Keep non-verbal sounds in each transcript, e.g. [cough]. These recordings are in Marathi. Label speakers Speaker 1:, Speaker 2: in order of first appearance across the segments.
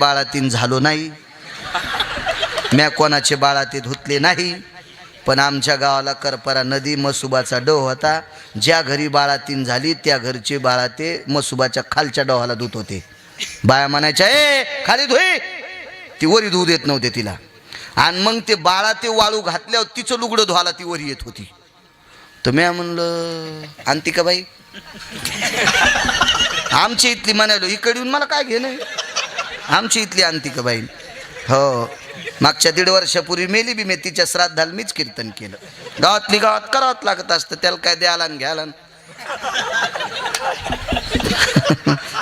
Speaker 1: बाळातीन झालो नाही. म्या कोणाचे बाळातीत धुतले नाही. पण आमच्या गावाला करपरा नदी मसुबाचा डोह होता. ज्या घरी बाळातीन झाली त्या घरचे बाळाते मसुबाच्या खालच्या डोहाला धुत होते. बाया म्हणायच्या ए खाली धुई. ती वरी धुऊ देत नव्हते तिला. आणि मग ते बाळा ते वाळू घातल्यावर तिचं लुगडं धुवाला ती वरी येत होती. तर म्या म्हणलं आणती का बाई? आमची इथली म्हणालो इकडे येऊन मला काय घेणं आमची इथली आणती का बाई हो. मागच्या दीड वर्षापूर्वी मेली बी मी तिच्या श्राद्धाला मीच कीर्तन केलं. गावातली गावात करावंच लागत असतं त्याला काय द्याला आणि घ्याला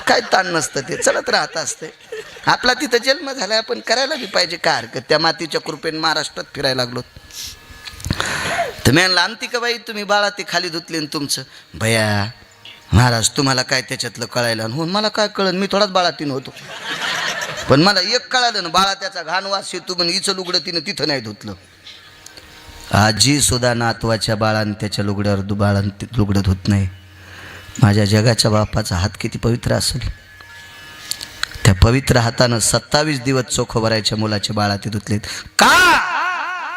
Speaker 1: काय ताण नसतं ते चलत राहत असते. आपला तिथं जन्म झाला आपण करायला बी पाहिजे काय हरकत? त्या मातीच्या कृपेने महाराष्ट्रात फिरायला लागलो. तुम्ही आणला आणती का बाई तुम्ही बाळा ते खाली धुतले तुमचं. भया महाराज तुम्हाला काय त्याच्यातलं कळायला? हो मला काय कळन मी थोडाच बाळातीन होतो. पण मला एक कळालं ना बाळा त्याचा घाण वास येतो पण हिचं लुगडं तिनं तिथं नाही धुतलं. आजी सुद्धा नातवाच्या बाळानं त्याच्या लुगड्यावर दु बाळानं लुगडं धुत नाही. माझ्या जगाच्या बापाचा हात किती पवित्र असेल. त्या पवित्र हातानं सत्तावीस दिवस चोख भरायच्या मुलाचे बाळा ते धुतलेत. का?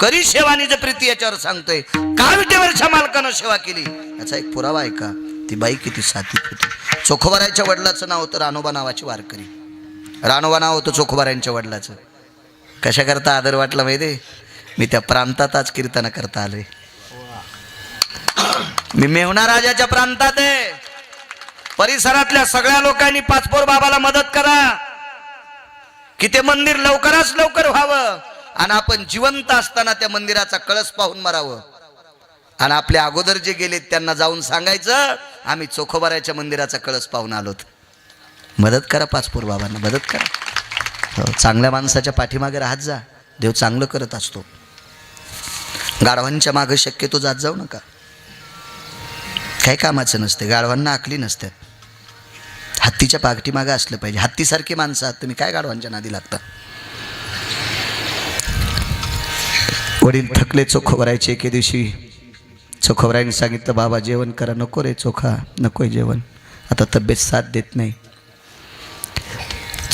Speaker 1: करी सेवानीचं प्रीती याच्यावर सांगतोय. का विटेवरच्या मालकानं सेवा केली? याचा एक पुरावा आहे का? ती बाई किती साथीत होती. चोखोबारायच्या वडिलाचं नाव होतं रानोबा नावाची वारकरी. रानोबा नाव होतं चोखोबारायांच्या वडिलाचं. कशा करता आदर वाटला माहिती मी त्या प्रांतात आज कीर्तन करता आलोय. मी मेवणा राजाच्या प्रांतात आहे. परिसरातल्या सगळ्या लोकांनी पाचपोर बाबाला मदत करा. की ते मंदिर लवकरच लवकर व्हावं आणि आपण जिवंत असताना त्या मंदिराचा कळस पाहून मरावं. आणि आपल्या अगोदर जे गेलेत त्यांना जाऊन सांगायचं आम्ही चोखोबाऱ्याच्या मंदिराचा कळस पाहून आलोत. मदत करा पाचपूर बाबांना मदत करा. हो, चांगल्या माणसाच्या पाठीमागे राहत जा. देव चांगलं करत असतो. गाढवांच्या मागे शक्यतो जात जाऊ नका. काही कामाचं नसते गाढवांना आखली नसतात. हत्तीच्या पाकटीमागं असलं पाहिजे. हत्तीसारखी माणसं आहात तुम्ही काय गाढवांच्या नादी लागता? वडील थकले चोखोबरायचे एके दिवशी. चोखोबरायने सांगितलं बाबा जेवण करा नको रे चोखा नकोय जेवण. आता तब्येत साथ देत नाही.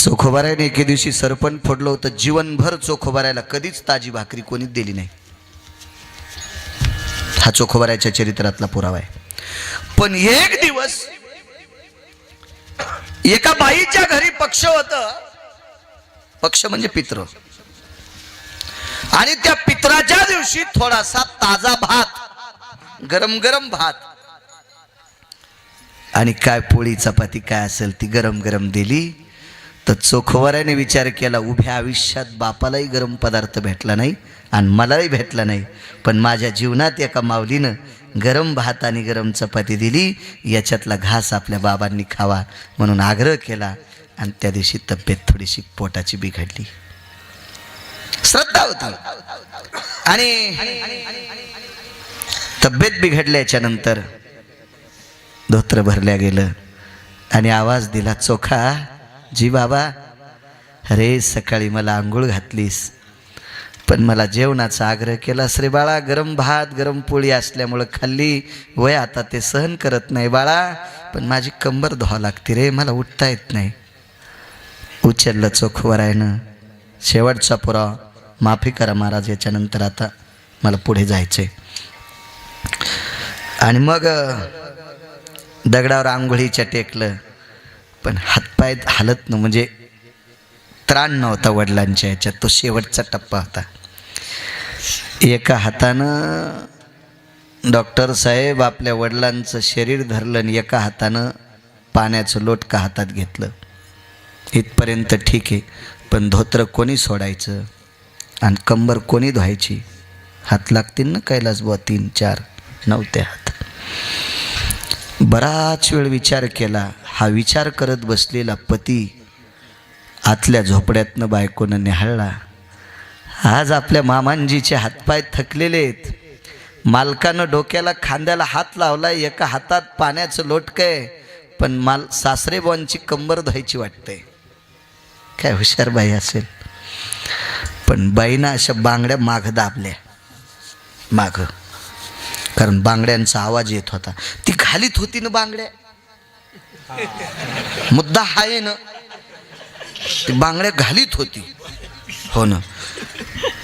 Speaker 1: चोखोबाऱ्याने एके दिवशी सरपण फोडलं होतं. जीवनभर चोखोबाऱ्याला कधीच ताजी भाकरी कोणीच दिली नाही. हा चोखोबाऱ्याच्या चरित्रातला पुरावा आहे. पण एक दिवस एका बाईच्या घरी पक्ष होत. पक्ष म्हणजे पित्र. आणि त्या पित्राच्या दिवशी थोडासा ताजा भात गरम गरम भात. आणि काय पोळी चपाती काय असेल ती गरम गरम दिली. तर चोखवऱ्याने विचार केला उभ्या आयुष्यात बापालाही गरम पदार्थ भेटला नाही आणि मलाही भेटला नाही पण माझ्या जीवनात एका माऊलीनं गरम भात आणि गरम चपाती दिली याच्यातला घास आपल्या बाबांनी खावा म्हणून आग्रह केला आणि त्या दिवशी तब्येत थोडीशी पोटाची बिघडली. श्रद्धा होती. आणि तब्येत बिघडल्याच्या नंतर धोत्र भरल्या गेलं आणि आवाज दिला चोखा जी बाबा अरे सकाळी मला आंघोळ घातलीस पण मला जेवणाचा आग्रह केला रे बाळा. गरम भात गरम पोळी असल्यामुळं खाल्ली. वय आता ते सहन करत नाही बाळा पण माझी कंबर धुवा लागते रे मला उठता येत नाही. उचललं चोखवरायनं. शेवटचा पुरावा माफी करा महाराज याच्यानंतर आता मला पुढे जायचं आहे आणि मग दगडावर आंघोळीच्या टेकलं. पण हातपाय हालत न म्हणजे त्राण नव्हता वडिलांच्या ह्याच्यात तो शेवटचा टप्पा होता. एका हातानं डॉक्टर साहेब आपल्या वडिलांचं शरीर धरलं आणि एका हातानं पाण्याचं लोटका हातात घेतलं. इथपर्यंत ठीक आहे पण धोत्र कोणी सोडायचं? आणि कंबर कोणी धुवायची? हात लागतील ना कैलास बुवा तीन चार नव्हते हात. बराच वेळ विचार केला. हा विचार करत बसलेला पती आतल्या झोपड्यातनं बायकोनं निहाळला. आज आपल्या मामांजीचे हातपाय थकलेले आहेत. मालकानं डोक्याला खांद्याला हात लावला एका हातात पाण्याचं लोटकं आहे पण माल सासरेबॉनची कंबर धुवायची वाटते. काय हुशार बाई असेल. पण बाईनं अशा बांगड्या माग दाबल्या. माग कारण बांगड्यांचा आवाज येत होता. ती खालीत होती ना बांगड्या. [laughs] मुद्दा हा आहे ना ती बांगड्या घालीत होती. हो ना.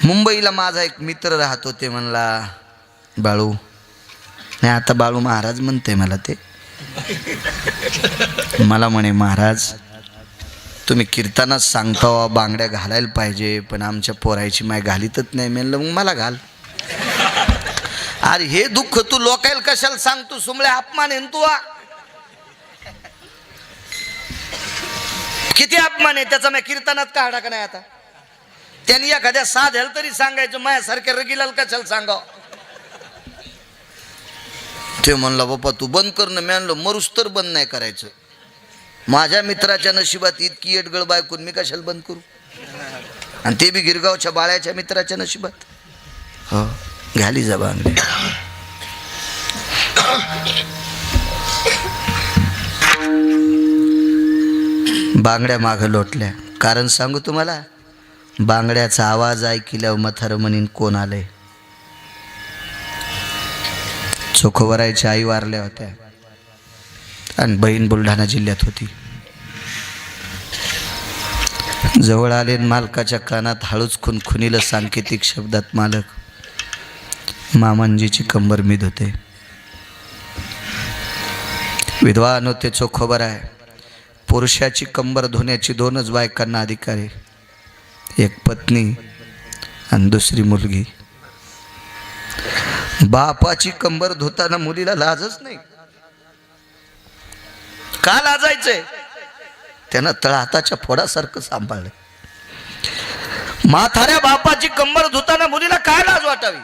Speaker 1: मुंबईला माझा एक मित्र राहत होते म्हणला बाळू नाही आता बाळू महाराज म्हणते मला ते. मला म्हणे महाराज तुम्ही कीर्तनात सांगता बांगड्या घालायला पाहिजे पण आमच्या पोरायची माय घालीतच नाही. म्हणलं मग मला घाल. अरे हे दुःख तू लोकायला कशाला सांगतो? सुमळ्या अपमान आहे तू तू किती अपमान आहे त्याचा मी कीर्तनात काढा का नाही आता? त्यांनी एखाद्या साध्याला तरी सांगायचं माझ्यासारख्या रगिलाल कशाला सांगाव? ते म्हणला बाप्पा तू बंद कर ना. मी आणलं मरुस तर बंद नाही करायचं. माझ्या मित्राच्या नशिबात इतकी येटगळ बायकून मी कशाला बंद करू? आणि ते बी गिरगावच्या बाळ्याच्या मित्राच्या नशिबात. हो घाली जा बांगडे. बांगड्या मागं लोटल्या. कारण सांगू तुम्हाला बांगड्याचा आवाज ऐकिल्यावर मथार म्हणीन कोण आले? चोखोबरायच्या आई वारल्या होत्या आणि बहीण बुलढाणा जिल्ह्यात होती. जवळ आले मालकाच्या कानात हळूच खुनखुनीलं सांकेतिक शब्दात मालक मामांजीची कंबर मिद होते. विद्वान होते चोखोबर आहे पुरुषाची कंबर धुण्याची दोनच बायकांना अधिकार आहे. एक पत्नी आणि दुसरी मुलगी. बापाची कंबर धुताना मुलीला लाजच नाही. का लाजायचंय? त्यानं तळहाताच्या फोडासारखं सांभाळलं. माथाऱ्या बापाची कंबर धुताना मुलीला काय लाज वाटावी?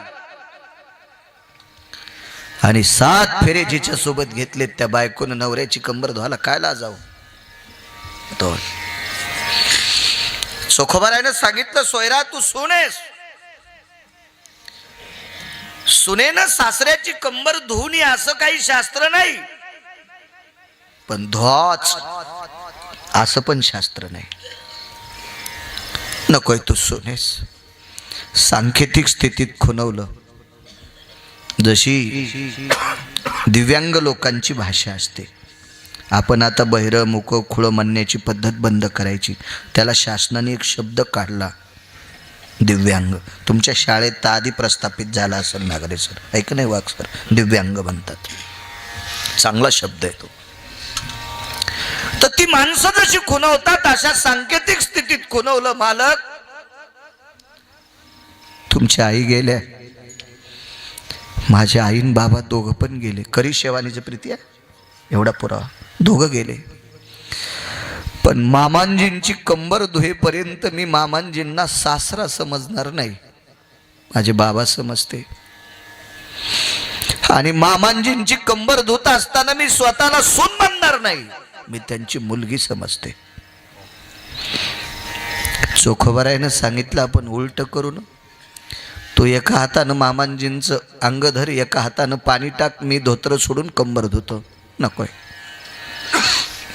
Speaker 1: आणि सात फेरे जिच्या सोबत घेतलेत त्या बायकोनं नवऱ्याची कंबर धुवायला काय लाजावं? दोन. सोखोबारायनं सांगितलं सोयरा तू सुनेस. सुनेनं सासऱ्याची कंबर धुवून या असं काही शास्त्र नाही. पण धुवाच असं पण शास्त्र नाही. नकोय तू सुनेस. सांकेतिक स्थितीत खुनवलं जशी दिव्यांग लोकांची भाषा असते. आपण आता बहिरं मुकं खुळं म्हणण्याची पद्धत बंद करायची. त्याला शासनाने एक शब्द काढला. दिव्यांग. तुमच्या शाळेत तर आधी प्रस्थापित झाला असेल नागरे सर. ऐक नाही वाघ सर. दिव्यांग म्हणतात. चांगला शब्द आहे तो. तर ती माणसं जशी खुनवतात अशा सांकेतिक स्थितीत खुनवलं मालक. तुमच्या आई गेल्या. माझ्या आईन बाबा दोघं पण गेले. करी शेवानीचं प्रीती आहे? एवढा पुरावा. दोघं गेले. पण मामांजींची कंबर धुहेपर्यंत मी मामांजींना सासरा समजणार नाही. माझे बाबा समजते. आणि मामांजींची कंबर धुत असताना मी स्वतःला सून म्हणणार नाही. मी त्यांची मुलगी समजते. चोखबरायनं सांगितलं आपण उलट करून तो एका हातानं मामांजींचं अंगधर एका हातानं पाणी टाक मी धोत्र सोडून कंबर धुतो. नकोय.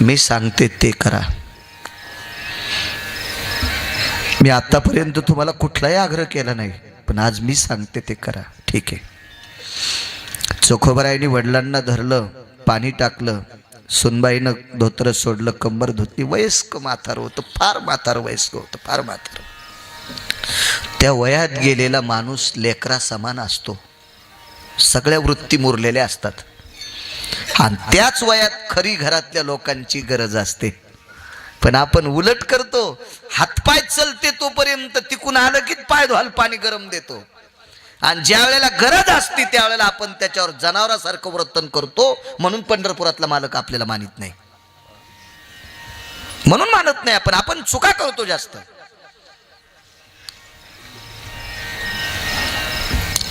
Speaker 1: मी सांगते ते करा. मी आतापर्यंत तुम्हाला कुठलाही आग्रह केला नाही पण आज मी सांगते ते करा. ठीक आहे. चोखोबराईने वडिलांना धरलं पाणी टाकलं सुनबाईनं धोतर सोडलं कंबर धुतली वयस्क म्हातार होतं फार म्हातार वयस्क होतं फार म्हातार. त्या वयात गेलेला माणूस लेकरा समान असतो. सगळ्या वृत्ती मुरलेल्या असतात. आणि त्याच वयात खरी घरातल्या लोकांची गरज असते. पण आपण उलट करतो हातपाय चलते तोपर्यंत तिकून आलं की पाय धुवाल पाणी गरम देतो. आणि ज्या वेळेला गरज असते त्यावेळेला आपण त्याच्यावर जनावरासारखं वर्तन करतो म्हणून पंढरपुरातला मालक आपल्याला मानित नाही. म्हणून मानत नाही आपण आपण चुका करतो जास्त.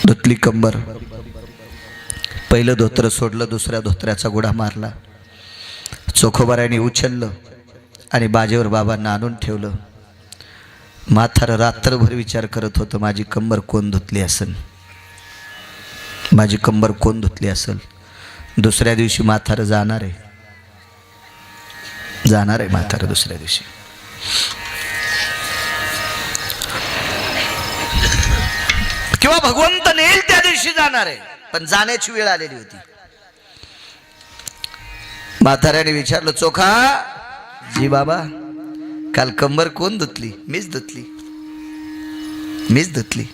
Speaker 1: धुतली कंबर. पहिलं धोत्र सोडलं दुसऱ्या धोत्र्याचा गुढा मारला. चोखोबाऱ्याने उचललं आणि बाजेवर बाबांना आणून ठेवलं. म्हातार रात्रभर विचार करत होतं माझी कंबर कोण धुतली असेल माझी कंबर कोण धुतली असेल? दुसऱ्या दिवशी म्हातारं जाणार आहे. जाणार आहे म्हातारं दुसऱ्या दिवशी. किंवा भगवंत नेईल दिवशी जाणार आहे. पण जाण्याची वेळ आलेली होती. म्हाताऱ्याने विचारलं चोखा जी बाबा काल कंबर कोण धुतली? मीच धुतली. मीच धुतली.